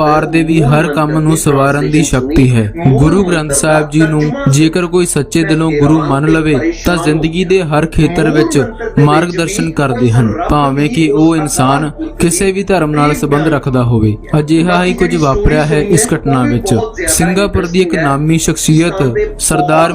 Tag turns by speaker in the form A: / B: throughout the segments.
A: ਪਾਰ ਦੇ ਵੀ ਹਰ ਕੰਮ ਨੂੰ ਸਵਾਰਨ ਦੀ ਸ਼ਕਤੀ ਹੈ। ਗੁਰੂ ਗ੍ਰੰਥ ਸਾਹਿਬ ਜੀ ਨੂੰ ਜੇਕਰ ਕੋਈ ਸੱਚੇ ਦਿਲੋਂ ਗੁਰੂ ਮੰਨ ਲਵੇ, ਤਾਂ ਜ਼ਿੰਦਗੀ ਦੇ ਹਰ ਖੇਤਰ ਵਿੱਚ ਮਾਰਗਦਰਸ਼ਨ ਕਰਦੇ ਹਨ। ਭਾਵੇਂ ਕਿ ਉਹ ਇਨਸਾਨ ਕਿਸੇ ਵੀ ਧਰਮ ਨਾਲ ਸੰਬੰਧ ਰੱਖਦਾ ਹੋਵੇ, ਅਜਿਹਾ ਹੀ ਕੁਝ ਵਾਪਰਿਆ ਹੈ ਇਸ ਘਟਨਾ ਵਿੱਚ। ਸਿੰਗਾਪੁਰ ਦੀ ਇੱਕ ਨਾਮੀ ਸ਼ਖਸੀਅਤ ਸਰਦਾਰ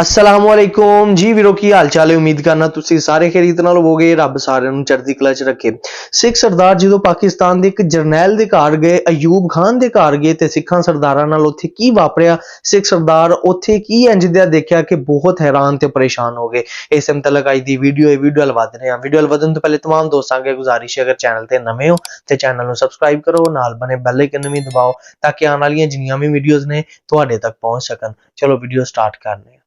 B: ਅਸਲਾਮੁਅਲੈਕੁਮ ਜੀ ਵੀਰੋ, ਕੀ ਹਾਲ ਚਾਲ ਹੈ? ਉਮੀਦ ਕਰਨਾ ਤੁਸੀਂ ਸਾਰੇ ਖੈਰੀਤ ਨਾਲ ਹੋਵੋਗੇ। ਰੱਬ ਸਾਰਿਆਂ ਨੂੰ ਚੜ੍ਹਦੀ ਕਲਾ 'ਚ ਰੱਖੇ। ਸਿੱਖ ਸਰਦਾਰ ਜਦੋਂ ਪਾਕਿਸਤਾਨ ਦੇ ਇੱਕ ਜਰਨੈਲ ਦੇ ਘਰ ਗਏ, ਅਯੂਬ ਖਾਨ ਦੇ ਘਰ ਗਏ ਤੇ ਸਿੱਖਾਂ ਸਰਦਾਰਾਂ ਨਾਲ ਉੱਥੇ ਕੀ ਵਾਪਰਿਆ? ਸਿੱਖ ਸਰਦਾਰ ਉੱਥੇ ਕੀ ਇੰਜ ਦਾ ਦੇਖਿਆ ਕਿ ਬਹੁਤ ਹੈਰਾਨ ਤੇ ਪਰੇਸ਼ਾਨ ਹੋ ਗਏ। ਇਸ ਮੁਤਲਕ ਅੱਜ ਦੀ ਵੀਡੀਓ, ਇਹ ਵੀਡੀਓ ਹਲ ਵਧ ਹਾਂ। ਵੀਡੀਓ ਹਲ ਤੋਂ ਪਹਿਲੇ ਤਮਾਮ ਦੋਸਤਾਂ ਅੱਗੇ ਗੁਜ਼ਾਰਿਸ਼ ਹੈ, ਅਗਰ ਚੈਨਲ ਤੇ ਨਵੇਂ ਹੋ ਤੇ ਚੈਨਲ ਨੂੰ ਸਬਸਕ੍ਰਾਈਬ ਕਰੋ, ਨਾਲ ਬਣੇ ਬੈਲ ਆਈਕਨ ਵੀ ਦਬਾਓ, ਤਾਂ ਕਿ ਆਉਣ ਵਾਲੀਆਂ ਜਿੰਨੀਆਂ ਵੀ ਵੀਡੀਓਜ਼ ਨੇ ਤੁਹਾਡੇ ਤੱਕ ਪਹੁੰਚ ਸਕਣ। ਚਲੋ, ਵੀਡੀਓ ਸਟਾਰਟ ਕਰਨੇ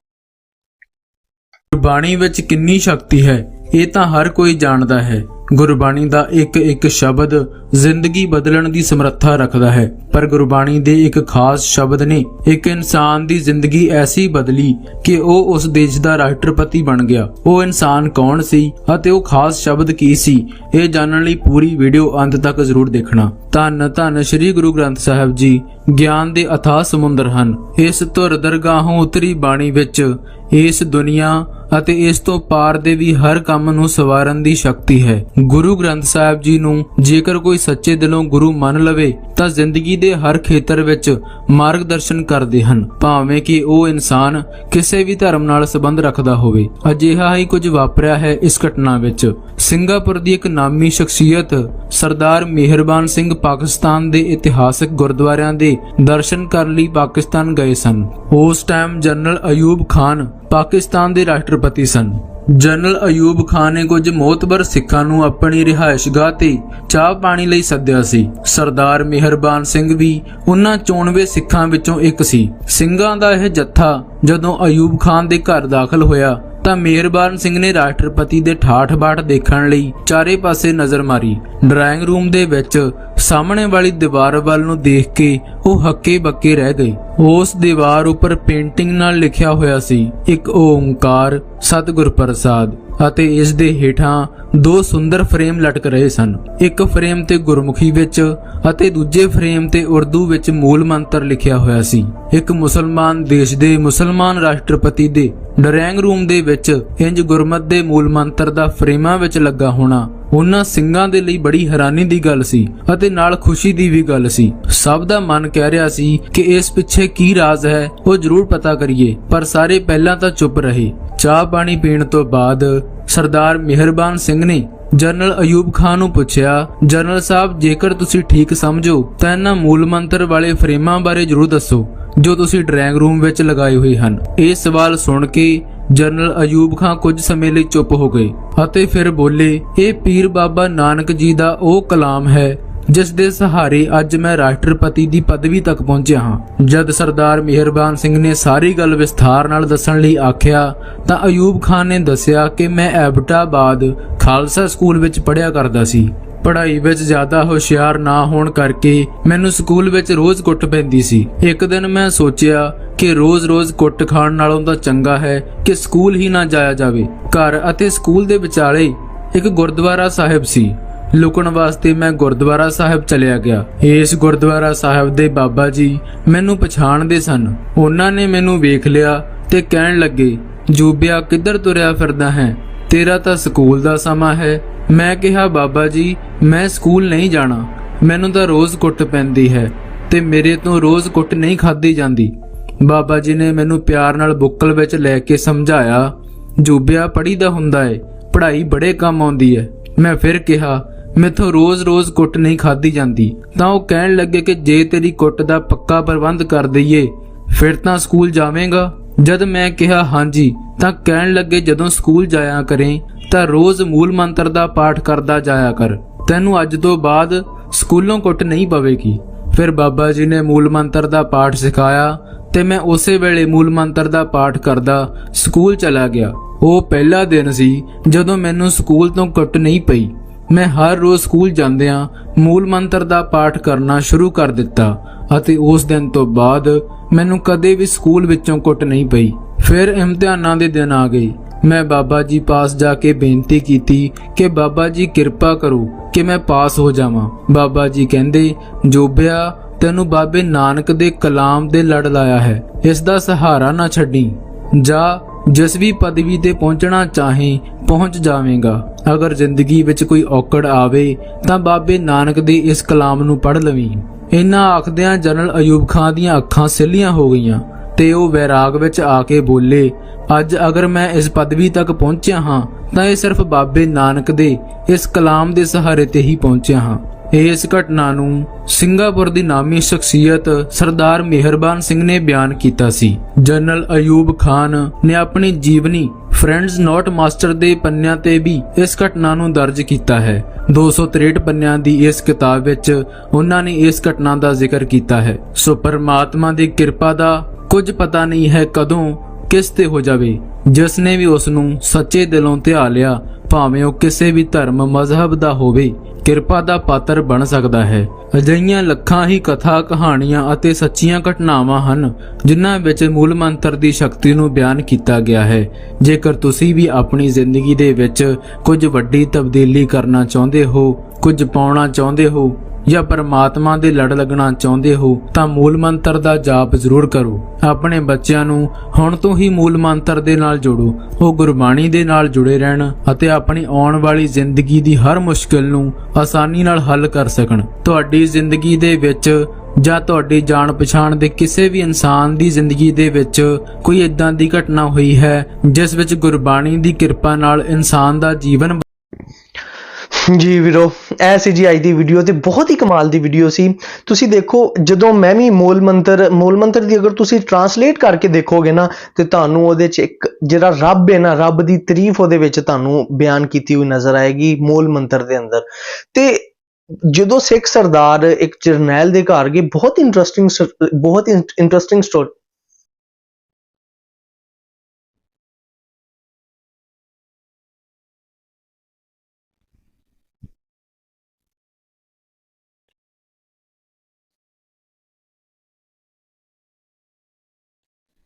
A: ਗੁਰਬਾਣੀ ਵਿੱਚ ਕਿੰਨੀ ਸ਼ਕਤੀ ਹੈ, ਇਹ ਤਾਂ ਹਰ ਕੋਈ ਜਾਣਦਾ ਹੈ। ਗੁਰਬਾਣੀ ਦਾ ਇੱਕ ਇੱਕ ਸ਼ਬਦ ਜ਼ਿੰਦਗੀ ਬਦਲਣ ਦੀ ਸਮਰੱਥਾ ਰੱਖਦਾ ਹੈ, ਪਰ ਗੁਰਬਾਣੀ ਦੇ ਇੱਕ ਖਾਸ ਸ਼ਬਦ ਨੇ ਇੱਕ ਇਨਸਾਨ ਦੀ ਜ਼ਿੰਦਗੀ ਐਸੀ ਬਦਲੀ ਕਿ ਉਹ ਉਸ ਦੇਸ਼ ਦਾ ਰਾਸ਼ਟਰਪਤੀ ਬਣ ਗਿਆ। ਉਹ ਇਨਸਾਨ ਕੌਣ ਸੀ ਅਤੇ ਉਹ ਖਾਸ ਸ਼ਬਦ ਕੀ ਸੀ, ਇਹ ਜਾਣਨ ਲਈ ਪੂਰੀ ਵੀਡੀਓ ਅੰਤ ਤੱਕ ਜ਼ਰੂਰ ਦੇਖਣਾ। ਧੰਨ ਧੰਨ ਸ੍ਰੀ ਗੁਰੂ ਗ੍ਰੰਥ ਸਾਹਿਬ ਜੀ, ਗਿਆਨ ਦੇ ਅਥਾਹ ਸਮੁੰਦਰ ਹਨ। ਇਸ ਧੁਰ ਦਰਗਾਹੋਂ ਉਤਰੀ ਬਾਣੀ ਵਿੱਚ ਇਸ ਦੁਨੀਆ ਅਤੇ ਇਸ ਤੋਂ ਪਾਰ ਦੇ ਵੀ ਹਰ ਕੰਮ ਨੂੰ ਸਵਾਰਨ ਦੀ ਸ਼ਕਤੀ ਹੈ। ਗੁਰੂ ਗ੍ਰੰਥ ਸਾਹਿਬ ਜੀ ਨੂੰ ਜੇਕਰ ਕੋਈ ਸੱਚੇ ਦਿਲੋਂ ਗੁਰੂ ਮੰਨ ਲਵੇ, ਤਾਂ ਜ਼ਿੰਦਗੀ ਦੇ ਹਰ ਖੇਤਰ ਵਿੱਚ ਮਾਰਗਦਰਸ਼ਨ ਕਰਦੇ ਹਨ। ਭਾਵੇਂ ਕਿ ਉਹ ਇਨਸਾਨ ਕਿਸੇ ਵੀ ਧਰਮ ਨਾਲ ਸੰਬੰਧ ਰੱਖਦਾ ਹੋਵੇ, ਅਜਿਹਾ ਹੀ ਕੁਝ ਵਾਪਰਿਆ ਹੈ ਇਸ ਘਟਨਾ ਵਿੱਚ। ਸਿੰਗਾਪੁਰ ਦੀ ਇੱਕ ਨਾਮੀ ਸ਼ਖਸੀਅਤ ਸਰਦਾਰ ਮਿਹਰਬਾਨ ਸਿੰਘ ਪਾਕਿਸਤਾਨ ਦੇ ਇਤਿਹਾਸਕ ਗੁਰਦੁਆਰਿਆਂ ਦੇ ਦਰਸ਼ਨ ਕਰਨ ਲਈ ਪਾਕਿਸਤਾਨ ਗਏ ਸਨ। ਉਸ ਟਾਈਮ ਜਨਰਲ ਅਯੂਬ ਖਾਨ ਪਾਕਿਸਤਾਨ ਦੇ ਰਾਸ਼ਟਰਪਤੀ ਸਨ। ਜਨਰਲ ਅਯੂਬ ਖਾਨ ਨੇ ਕੁਝ ਮੋਤਬਰ ਸਿੱਖਾਂ ਨੂੰ ਆਪਣੀ ਰਿਹਾਇਸ਼ਗਾਹ ਤੇ ਚਾਹ ਪਾਣੀ ਲਈ ਸੱਦਿਆ ਸੀ। ਸਰਦਾਰ ਮਿਹਰਬਾਨ ਸਿੰਘ ਵੀ ਉਹਨਾਂ ਚੋਣਵੇਂ ਸਿੱਖਾਂ ਵਿੱਚੋਂ ਇੱਕ ਸੀ। ਸਿੰਘਾਂ ਦਾ ਇਹ ਜੱਥਾ ਜਦੋਂ ਅਯੂਬ ਖਾਨ ਦੇ ਘਰ ਦਾਖਲ ਹੋਇਆ ਤਾਂ ਮੇਹਰਬਾਨ ਸਿੰਘ ਨੇ ਰਾਸ਼ਟਰਪਤੀ ਦੇ ਠਾਠ ਬਾਠ ਦੇਖਣ ਲਈ ਚਾਰੇ ਪਾਸੇ ਨਜ਼ਰ ਮਾਰੀ। ਡਰਾਇੰਗ ਰੂਮ ਦੇ ਵਿੱਚ ਸਾਹਮਣੇ ਵਾਲੀ ਦੀਵਾਰ ਵੱਲ ਨੂੰ ਦੇਖ ਕੇ ਉਹ ਹੱਕੇ ਬੱਕੇ ਰਹਿ ਗਏ। ਉਸ ਦੀਵਾਰ ਉੱਪਰ ਪੇਂਟਿੰਗ ਨਾਲ ਲਿਖਿਆ ਹੋਇਆ ਸੀ, ਇੱਕ ਓੰਕਾਰ ਸਤਿਗੁਰ ਪ੍ਰਸਾਦ ਅਤੇ ਇਸ ਦੇ ਹੇਠਾਂ ਦੋ ਸੁੰਦਰ ਫਰੇਮ ਲਟਕ ਰਹੇ ਸਨ। ਇੱਕ ਫਰੇਮ ਤੇ ਗੁਰਮੁਖੀ ਵਿੱਚ ਅਤੇ ਦੂਜੇ ਫਰੇਮ ਤੇ ਉਰਦੂ ਵਿੱਚ ਮੂਲ ਮੰਤਰ ਲਿਖਿਆ ਹੋਇਆ ਸੀ। ਇੱਕ ਮੁਸਲਮਾਨ ਦੇਸ਼ ਦੇ ਮੁਸਲਮਾਨ ਰਾਸ਼ਟਰਪਤੀ ਦੇ ਡਰਾਇੰਗ ਰੂਮ ਦੇ ਵਿੱਚ ਇੰਜ ਗੁਰਮਤ ਦੇ ਮੂਲ ਮੰਤਰ ਦਾ ਫਰੇਮਾਂ ਵਿੱਚ ਲੱਗਾ ਹੋਣਾ, ਉਹਨਾਂ ਸਿੰਘਾਂ ਦੇ ਲਈ ਬੜੀ ਹੈਰਾਨੀ ਦੀ ਗੱਲ ਸੀ ਅਤੇ ਨਾਲ ਖੁਸ਼ੀ ਦੀ ਵੀ ਗੱਲ ਸੀ। ਸਭ ਦਾ ਮਨ ਕਹਿ ਰਿਹਾ ਸੀ ਕਿ ਇਸ ਪਿੱਛੇ ਕੀ ਰਾਜ਼ ਹੈ, ਉਹ ਜ਼ਰੂਰ ਪਤਾ ਕਰੀਏ, ਪਰ ਸਾਰੇ ਪਹਿਲਾਂ ਤਾਂ ਚੁੱਪ ਰਹੇ। ਚਾਹ ਪਾਣੀ ਪੀਣ ਤੋਂ ਬਾਅਦ ਸਰਦਾਰ ਮਿਹਰਬਾਨ ਸਿੰਘ ਨੇ ਜਨਰਲ ਅਯੂਬ ਖਾਨ ਨੂੰ ਪੁੱਛਿਆ ਜਨਰਲ ਸਾਹਿਬ, ਜੇਕਰ ਤੁਸੀਂ ਠੀਕ ਸਮਝੋ, ਤਾਂ ਇਹਨਾਂ ਮੂਲ ਮੰਤਰ ਵਾਲੇ ਫਰੇਮਾਂ ਬਾਰੇ ਜ਼ਰੂਰ ਦੱਸੋ। ਜੋ ਤੁਸੀਂ ਡਰਾਇੰਗ ਰੂਮ ਵਿੱਚ ਲਗਾਏ ਹੋਏ ਹਨ। ਇਹ ਸਵਾਲ ਸੁਣ ਕੇ ਜਨਰਲ ਅਯੂਬ ਖਾਨ ਕੁਝ ਸਮੇਂ ਲਈ ਚੁੱਪ ਹੋ ਗਏ ਅਤੇ ਫਿਰ ਬੋਲੇ, ਇਹ ਪੀਰ ਬਾਬਾ ਨਾਨਕ ਜੀ ਦਾ ਉਹ ਕਲਾਮ ਹੈ ਜਿਸ ਦੇ ਸਹਾਰੇ ਅੱਜ ਮੈਂ ਰਾਸ਼ਟਰਪਤੀ ਦੀ ਪਦਵੀ ਤੱਕ ਪਹੁੰਚਿਆ ਹਾਂ। ਜਦ ਸਰਦਾਰ ਮਿਹਰਬਾਨ ਸਿੰਘ ਨੇ ਸਾਰੀ ਗੱਲ ਵਿਸਥਾਰ ਨਾਲ ਦੱਸਣ ਲਈ ਆਖਿਆ, ਤਾਂ ਅਯੂਬ ਖਾਨ ਨੇ ਦੱਸਿਆ ਕਿ ਮੈਂ ਐਬਟਾਬਾਦ ਖਾਲਸਾ ਸਕੂਲ ਵਿੱਚ ਪੜ੍ਹਿਆ ਕਰਦਾ ਸੀ। ਪੜ੍ਹਾਈ ਵਿੱਚ ਜ਼ਿਆਦਾ ਹੁਸ਼ਿਆਰ ਨਾ ਹੋਣ ਕਰਕੇ ਮੈਨੂੰ ਸਕੂਲ ਵਿੱਚ ਰੋਜ਼ ਕੁੱਟ ਪੈਂਦੀ ਸੀ। ਇੱਕ ਦਿਨ ਮੈਂ ਸੋਚਿਆ ਕਿ ਰੋਜ਼-ਰੋਜ਼ ਕੁੱਟ ਖਾਣ ਨਾਲੋਂ ਤਾਂ ਚੰਗਾ ਹੈ ਕਿ ਸਕੂਲ ਹੀ ਨਾ ਜਾਇਆ ਜਾਵੇ। ਘਰ ਅਤੇ ਸਕੂਲ ਦੇ ਵਿਚਾਲੇ ਇੱਕ ਗੁਰਦੁਆਰਾ ਸਾਹਿਬ ਸੀ। ਲੁਕਣ ਵਾਸਤੇ ਮੈਂ ਗੁਰਦੁਆਰਾ ਸਾਹਿਬ ਚਲਿਆ ਗਿਆ। ਇਸ ਗੁਰਦੁਆਰਾ ਸਾਹਿਬ ਦੇ ਬਾਬਾ ਜੀ ਮੈਨੂੰ ਪਛਾਣਦੇ ਸਨ। ਉਹਨਾਂ ਨੇ ਮੈਨੂੰ ਵੇਖ ਲਿਆ ਤੇ ਕਹਿਣ ਲੱਗੇ, ਜੂਬਿਆ, ਕਿੱਧਰ ਤੁਰਿਆ ਫਿਰਦਾ ਹੈ? ਤੇਰਾ ਤਾਂ ਸਕੂਲ ਦਾ ਸਮਾਂ ਹੈ ਮੈਂ ਕਿਹਾ, ਬਾਬਾ ਜੀ, ਮੈਂ ਸਕੂਲ ਨਹੀਂ ਜਾਣਾ। ਮੈਨੂੰ ਤਾਂ ਰੋਜ਼ ਕੁੱਟ ਪੈਂਦੀ ਹੈ ਤੇ ਮੇਰੇ ਤੋਂ ਰੋਜ਼ ਕੁੱਟ ਨਹੀਂ ਖਾਦੀ ਜਾਂਦੀ। ਬਾਬਾ ਜੀ ਨੇ ਮੈਨੂੰ ਪਿਆਰ ਨਾਲ ਬੁੱਕਲ ਵਿੱਚ ਲੈ ਕੇ ਸਮਝਾਇਆ, ਜੂਬਿਆ, ਪੜ੍ਹੀ ਦਾ ਹੁੰਦਾ ਏ, ਪੜ੍ਹਾਈ ਬੜੇ ਕੰਮ ਆਉਂਦੀ ਹੈ ਮੈਂ ਫਿਰ ਕਿਹਾ, ਮੈਥੋਂ ਰੋਜ਼-ਰੋਜ਼ ਕੁੱਟ ਨਹੀਂ ਖਾਦੀ ਜਾਂਦੀ। ਤਾਂ ਉਹ ਕਹਿਣ ਲੱਗੇ ਕਿ ਜੇ ਤੇਰੀ ਕੁੱਟ ਦਾ ਪੱਕਾ ਪ੍ਰਬੰਧ ਕਰ ਦਈਏ, ਫਿਰ ਤਾਂ ਸਕੂਲ ਜਾਵੇਂਗਾ? ਜਦ ਮੈਂ ਕਿਹਾ, ਹਾਂਜੀ, ਤਾਂ ਕਹਿਣ ਲੱਗੇ, ਜਦੋਂ ਸਕੂਲ ਜਾਇਆ ਕਰੇ ਤਾਂ ਰੋਜ਼ ਮੂਲ ਮੰਤਰ ਦਾ ਪਾਠ ਕਰਦਾ ਜਾਇਆ ਕਰ। ਤੈਨੂੰ ਅੱਜ ਤੋਂ ਬਾਅਦ ਸਕੂਲੋਂ ਕੁੱਟ ਨਹੀਂ ਪਵੇਗੀ। ਫਿਰ ਬਾਬਾ ਜੀ ਨੇ ਮੂਲ ਮੰਤਰ ਦਾ ਪਾਠ ਸਿਖਾਇਆ ਤੇ ਮੈਂ ਉਸੇ ਵੇਲੇ ਮੂਲ ਮੰਤਰ ਦਾ ਪਾਠ ਕਰਦਾ ਸਕੂਲ ਚਲਾ ਗਿਆ। ਉਹ ਪਹਿਲਾ ਦਿਨ ਸੀ ਜਦੋਂ ਮੈਨੂੰ ਸਕੂਲ ਤੋਂ ਕੁੱਟ ਨਹੀਂ ਪਈ। ਮੈਂ ਹਰ ਰੋਜ਼ ਸਕੂਲ ਜਾਂਦਿਆਂ ਮੂਲ ਮੰਤਰ ਦਾ ਪਾਠ ਕਰਨਾ ਸ਼ੁਰੂ ਕਰ ਦਿੱਤਾ ਅਤੇ ਉਸ ਦਿਨ ਤੋਂ ਬਾਅਦ ਮੈਨੂੰ ਕਦੇ ਵੀ ਸਕੂਲ ਵਿੱਚੋਂ ਕੁੱਟ ਨਹੀਂ ਪਈ। ਫਿਰ ਇਮਤਿਹਾਨਾਂ ਦੇ ਦਿਨ ਆ ਗਏ। ਮੈਂ ਬਾਬਾ ਜੀ ਪਾਸ ਜਾ ਕੇ ਬੇਨਤੀ ਕੀਤੀ ਕਿ ਬਾਬਾ ਜੀ ਕਿਰਪਾ ਕਰੋ ਕਿ ਮੈਂ ਪਾਸ ਹੋ ਜਾਵਾਂ। ਬਾਬਾ ਜੀ ਕਹਿੰਦੇ, ਜੋਬਿਆ, ਤੈਨੂੰ ਬਾਬੇ ਨਾਨਕ ਦੇ ਕਲਾਮ ਦੇ ਲੜ ਲਾਇਆ ਹੈ। ਇਸ ਦਾ ਸਹਾਰਾ ਨਾ ਛੱਡੀ। ਜਾ, ਜਿਸ ਵੀ ਪਦਵੀ ਤੇ ਪਹੁੰਚਣਾ ਚਾਹੇ, ਪਹੁੰਚ ਜਾਵੇਂਗਾ। ਅਗਰ ਜ਼ਿੰਦਗੀ ਵਿੱਚ ਕੋਈ ਔਕੜ ਆਵੇ, ਤਾਂ ਬਾਬੇ ਨਾਨਕ ਦੇ ਇਸ ਕਲਾਮ ਨੂੰ ਪੜ੍ਹ ਲਵੀਂ। ਇਨ੍ਹਾਂ ਆਖਦਿਆਂ ਜਨਰਲ ਅਯੂਬ ਖਾਨ ਦੀਆਂ ਅੱਖਾਂ ਸਿੱਲੀਆਂ ਹੋ ਗਈਆਂ ਤੇ ਉਹ ਵੈਰਾਗ ਵਿੱਚ ਆ ਕੇ ਬੋਲੇ ਅੱਜ ਅਗਰ ਮੈਂ ਇਸ ਪਦਵੀ ਤੱਕ ਪਹੁੰਚਿਆ ਹਾਂ, ਤਾਂ ਇਹ ਸਿਰਫ ਬਾਬੇ ਨਾਨਕ ਦੇ ਇਸ ਕਲਾਮ ਦੇ ਸਹਾਰੇ ਤੇ ਹੀ ਪਹੁੰਚਿਆ ਹਾਂ। ਇਸ ਘਟਨਾ ਨੂੰ ਸਿੰਗਾਪੁਰ ਦੀ ਨਾਮੀ ਸ਼ਖਸੀਅਤ ਸਰਦਾਰ ਮਿਹਰਬਾਨ ਸਿੰਘ ਨੇ ਬਿਆਨ ਕੀਤਾ ਸੀ। ਜਨਰਲ ਅਯੂਬ ਖਾਨ ਨੇ ਆਪਣੀ ਜੀਵਨੀ ਫਰੈਂਡਸ ਨੋਟ ਮਾਸਟਰ ਦੇ ਪੰਨਿਆਂ ਤੇ ਵੀ ਇਸ ਘਟਨਾ ਨੂੰ ਦਰਜ ਕੀਤਾ ਹੈ। 263 ਪੰਨਿਆਂ ਦੀ ਇਸ ਕਿਤਾਬ ਵਿੱਚ ਉਹਨਾਂ ਨੇ ਇਸ ਘਟਨਾ ਦਾ ਜ਼ਿਕਰ ਕੀਤਾ ਹੈ। ਸੋ ਪਰਮਾਤਮਾ ਦੀ ਕਿਰਪਾ ਦਾ ਕੁਝ ਪਤਾ ਨਹੀਂ ਹੈ ਕਦੋਂ ਕਿਸ ਤੇ ਹੋ ਜਾਵੇ? ਜਿਸ ਨੇ ਵੀ ਉਸ ਨੂੰ ਸੱਚੇ ਦਿਲੋਂ ਧਿਆ ਲਿਆ, ਭਾਵੇਂ ਉਹ ਕਿਸੇ ਵੀ ਧਰਮ ਮਜ਼ਹਬ ਦਾ ਹੋਵੇ, ਕਿਰਪਾ ਦਾ ਪਾਤਰ ਬਣ ਸਕਦਾ ਹੈ। ਅਜਿਹੀਆਂ ਲੱਖਾਂ ਹੀ ਕਥਾ ਕਹਾਣੀਆਂ ਅਤੇ ਸੱਚੀਆਂ ਘਟਨਾਵਾਂ ਹਨ, ਜਿਨ੍ਹਾਂ ਵਿੱਚ ਮੂਲ ਮੰਤਰ ਦੀ ਸ਼ਕਤੀ ਨੂੰ ਬਿਆਨ ਕੀਤਾ ਗਿਆ ਹੈ। ਜੇਕਰ ਤੁਸੀਂ ਵੀ ਆਪਣੀ ਜ਼ਿੰਦਗੀ ਦੇ ਵਿੱਚ ਕੁਝ ਵੱਡੀ ਤਬਦੀਲੀ ਕਰਨਾ ਚਾਹੁੰਦੇ ਹੋ, ਕੁਝ ਪਾਉਣਾ ਚਾਹੁੰਦੇ ਹੋ ਜਾਂ ਪਰਮਾਤਮਾ ਦੇ ਲੜ ਲੱਗਣਾ ਚਾਹੁੰਦੇ ਹੋ, ਤਾਂ ਮੂਲ ਮੰਤਰ ਦਾ ਜਾਪ ਜ਼ਰੂਰ ਕਰੋ। ਆਪਣੇ ਬੱਚਿਆਂ ਨੂੰ ਹੁਣ ਤੋਂ ਹੀ ਮੂਲ ਮੰਤਰ ਦੇ ਨਾਲ ਜੋੜੋ। ਉਹ ਗੁਰਬਾਣੀ ਦੇ ਨਾਲ ਜੁੜੇ ਰਹਿਣ ਅਤੇ ਆਪਣੀ ਆਉਣ ਵਾਲੀ ਜ਼ਿੰਦਗੀ ਦੀ ਹਰ ਮੁਸ਼ਕਿਲ ਨੂੰ ਆਸਾਨੀ ਨਾਲ ਹੱਲ ਕਰ ਸਕਣ। ਤੁਹਾਡੀ ਜ਼ਿੰਦਗੀ ਦੇ ਵਿੱਚ ਜਾਂ ਤੁਹਾਡੀ ਜਾਣ ਪਛਾਣ ਦੇ ਕਿਸੇ ਵੀ ਇਨਸਾਨ ਦੀ ਜ਼ਿੰਦਗੀ ਦੇ ਵਿੱਚ ਕੋਈ ਇਦਾਂ ਦੀ ਘਟਨਾ ਹੋਈ ਹੈ, ਜਿਸ ਵਿੱਚ ਗੁਰਬਾਣੀ ਦੀ ਕਿਰਪਾ ਨਾਲ ਇਨਸਾਨ ਦਾ ਜੀਵਨ
B: ਜੀ ਵੀਰੋ ਐ ਸੀ ਜੀ ਅੱਜ ਦੀ ਵੀਡੀਓ ਤੇ ਬਹੁਤ ਹੀ ਕਮਾਲ ਦੀ ਵੀਡੀਓ ਸੀ। ਤੁਸੀਂ ਦੇਖੋ, ਜਦੋਂ ਮੈਂ ਵੀ ਮੂਲ ਮੰਤਰ ਮੂਲ ਮੰਤਰ ਦੀ ਅਗਰ ਤੁਸੀਂ ਟਰਾਂਸਲੇਟ ਕਰਕੇ ਦੇਖੋਗੇ ਨਾ, ਤੇ ਤੁਹਾਨੂੰ ਉਹਦੇ ਚ ਇੱਕ ਜਿਹੜਾ ਰੱਬ ਹੈ ਨਾ, ਰੱਬ ਦੀ ਤਾਰੀਫ ਉਹਦੇ ਵਿੱਚ ਤੁਹਾਨੂੰ ਬਿਆਨ ਕੀਤੀ ਹੋਈ ਨਜ਼ਰ ਆਏਗੀ ਮੂਲ ਮੰਤਰ ਦੇ ਅੰਦਰ। ਤੇ ਜਦੋਂ ਸਿੱਖ ਸਰਦਾਰ ਇੱਕ ਜਰਨੈਲ ਦੇ ਘਰ ਗਏ, ਬਹੁਤ ਇੰਟਰਸਟਿੰਗ ਬਹੁਤ ਇੰਟਰਸਟਿੰਗ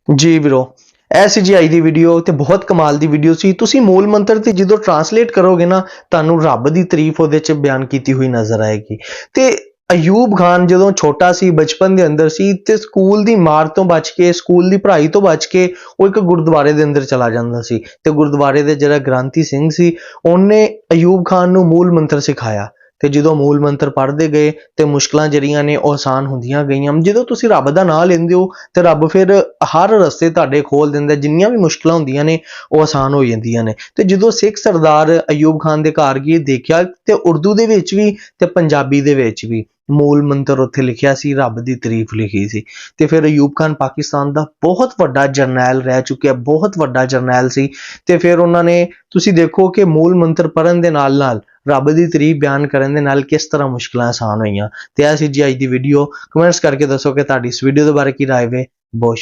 B: ਜੀ ਵੀਰੋ, ਇਹ ਜੀ ਅੱਜ ਦੀ ਵੀਡੀਓ ਤੇ ਬਹੁਤ ਕਮਾਲ ਦੀ ਵੀਡੀਓ ਸੀ। ਤੁਸੀਂ ਮੂਲ ਮੰਤਰ ਤੇ ਜਦੋਂ ਟਰਾਂਸਲੇਟ ਕਰੋਗੇ ਨਾ, ਤੁਹਾਨੂੰ ਰੱਬ ਦੀ ਤਾਰੀਫ ਉਹਦੇ ਚ ਬਿਆਨ ਕੀਤੀ ਹੋਈ ਨਜ਼ਰ ਆਏਗੀ। ਤੇ ਅਯੂਬ ਖਾਨ ਜਦੋਂ ਛੋਟਾ ਸੀ, ਬਚਪਨ ਦੇ ਅੰਦਰ ਸੀ, ਤੇ ਸਕੂਲ ਦੀ ਮਾਰ ਤੋਂ ਬਚ ਕੇ, ਸਕੂਲ ਦੀ ਪੜ੍ਹਾਈ ਤੋਂ ਬਚ ਕੇ, ਉਹ ਇੱਕ ਗੁਰਦੁਆਰੇ ਦੇ ਅੰਦਰ ਚਲਾ ਜਾਂਦਾ ਸੀ। ਤੇ ਗੁਰਦੁਆਰੇ ਦੇ ਜਿਹੜਾ ਗ੍ਰੰਥੀ ਸਿੰਘ ਸੀ, ਉਹਨੇ ਅਯੂਬ ਖਾਨ ਨੂੰ ਮੂਲ ਮੰਤਰ ਸਿਖਾਇਆ। ਤੇ ਜਦੋਂ ਮੂਲ ਮੰਤਰ ਪੜ੍ਹਦੇ ਗਏ ਤੇ ਮੁਸ਼ਕਲਾਂ ਜਿਹੜੀਆਂ ਨੇ ਉਹ ਆਸਾਨ ਹੁੰਦੀਆਂ ਗਈਆਂ। ਜਦੋਂ ਤੁਸੀਂ ਰੱਬ ਦਾ ਨਾਮ ਲੈਂਦੇ ਹੋ ਤੇ ਰੱਬ ਫਿਰ ਹਰ ਰਸਤੇ ਤੁਹਾਡੇ ਖੋਲ ਦਿੰਦਾ, ਜਿੰਨੀਆਂ ਵੀ ਮੁਸ਼ਕਲਾਂ ਹੁੰਦੀਆਂ ਨੇ ਉਹ ਆਸਾਨ ਹੋ ਜਾਂਦੀਆਂ ਨੇ। ਤੇ ਜਦੋਂ ਸਿੱਖ ਸਰਦਾਰ ਅਯੂਬ ਖਾਨ ਦੇ ਘਰ ਗਏ, ਦੇਖਿਆ ਤੇ ਉਰਦੂ ਦੇ ਵਿੱਚ ਵੀ ਤੇ ਪੰਜਾਬੀ ਦੇ ਵਿੱਚ ਵੀ। ਮੂਲ ਮੰਤਰ ਉੱਥੇ ਲਿਖਿਆ ਸੀ, ਰੱਬ ਦੀ ਤਾਰੀਫ ਲਿਖੀ ਸੀ। ਤੇ ਫਿਰ ਅਯੂਬ ਖਾਨ ਪਾਕਿਸਤਾਨ ਦਾ ਬਹੁਤ ਵੱਡਾ ਜਰਨੈਲ ਰਹਿ ਚੁੱਕਿਆ, ਬਹੁਤ ਵੱਡਾ ਜਰਨੈਲ ਸੀ। ਤੇ ਫਿਰ ਉਹਨਾਂ ਨੇ, ਤੁਸੀਂ ਦੇਖੋ ਕਿ ਮੂਲ ਮੰਤਰ ਪੜਨ ਦੇ ਨਾਲ ਨਾਲ, ਰੱਬ ਦੀ ਤਾਰੀਫ ਬਿਆਨ ਕਰਨ ਦੇ ਨਾਲ ਕਿਸ ਤਰ੍ਹਾਂ ਮੁਸ਼ਕਲਾਂ ਆਸਾਨ ਹੋਈਆਂ। ਤੇ ਇਹ ਸੀ ਜੀ ਅੱਜ ਦੀ ਵੀਡੀਓ ਕਮੈਂਟਸ ਕਰਕੇ ਦੱਸੋ ਕਿ ਤੁਹਾਡੀ ਇਸ ਵੀਡੀਓ ਦੇ ਬਾਰੇ ਕੀ ਰਾਏ ਵੇ। ਬਹੁਤ